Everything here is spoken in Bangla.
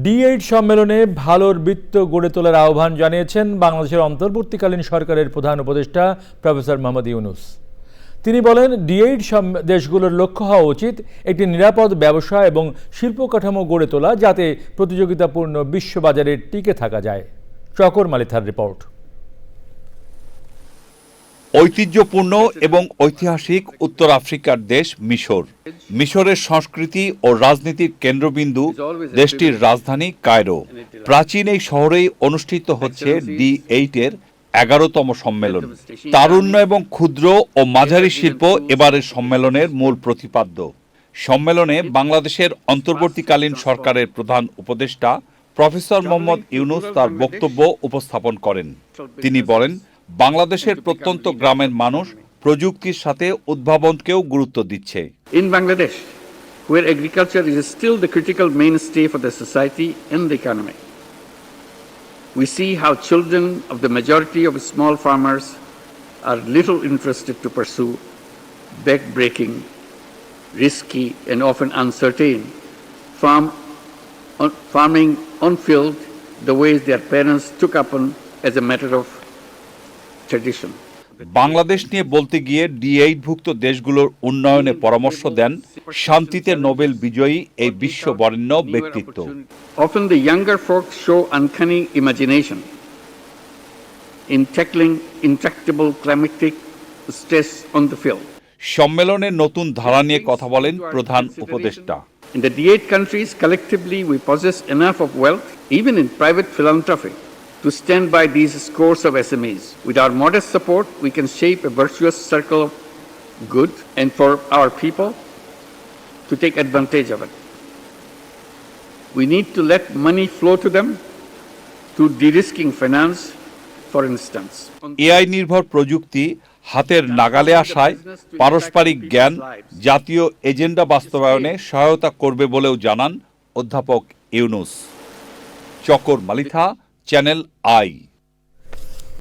ডি এইট সম্মেলনে ভালোর বৃত্ত গড়ে তোলার আহ্বান জানিয়েছেন বাংলাদেশের অন্তর্বর্তীকালীন সরকারের প্রধান উপদেষ্টা প্রফেসর মোহাম্মদ ইউনুস। তিনি বলেন ডিএইড দেশগুলোর লক্ষ্য হওয়া উচিত একটি নিরাপদ ব্যবসা এবং শিল্প কাঠামো গড়ে তোলা যাতে প্রতিযোগিতাপূর্ণ বিশ্ববাজারে টিকে থাকা যায়। চকর মালিথার রিপোর্ট। ঐতিহ্যপূর্ণ এবং ঐতিহাসিক উত্তর আফ্রিকার দেশ মিশর। মিশরের সংস্কৃতি ও রাজনীতির কেন্দ্রবিন্দু দেশটির রাজধানী কায়রো। প্রাচীন এই শহরেই অনুষ্ঠিত হচ্ছে ডি এইটের এগারোতম সম্মেলন। তারুণ্য এবং ক্ষুদ্র ও মাঝারি শিল্প এবারের সম্মেলনের মূল প্রতিপাদ্য। সম্মেলনে বাংলাদেশের অন্তর্বর্তীকালীন সরকারের প্রধান উপদেষ্টা প্রফেসর মোহাম্মদ ইউনুস তার বক্তব্য উপস্থাপন করেন। তিনি বলেন বাংলাদেশের প্রত্যন্ত গ্রামের মানুষ প্রযুক্তির সাথে উদ্ভাবনকেও গুরুত্ব দিচ্ছে In Bangladesh, where agriculture is still the critical mainstay for the society and the economy, we see how children of the majority of small farmers are little interested to pursue back-breaking, risky, and often uncertain farm, farming on field the ways their parents took upon as a matter of tradition Bangladesh নিয়ে বলতে গিয়ে ডিএইটভুক্ত দেশগুলোর উন্নয়নে পরামর্শ দেন শান্তিতে নোবেল বিজয়ী এই বিশ্ব বরেণ্য ব্যক্তিত্ব। Often the younger folk show uncanny imagination in tackling intractable climatic stress on the field সম্মেলনে নতুন ধারা নিয়ে কথা বলেন প্রধান উপদেষ্টা। In the D eight countries collectively we possess enough of wealth even in private philanthropic to stand by these scores of SMEs. With our modest support, we can shape a virtuous circle of good and for our people to take advantage of it. We need to let money flow to them through de-risking finance, for instance. AI নির্ভর প্রযুক্তি হাতের নাগালে আসায় পারস্পরিক জ্ঞান জাতীয় এজেন্ডা বাস্তবায়নে সহায়তা করবে বলেও জানান অধ্যাপক ইউনুস চকর মালিথা চ্যানেল আই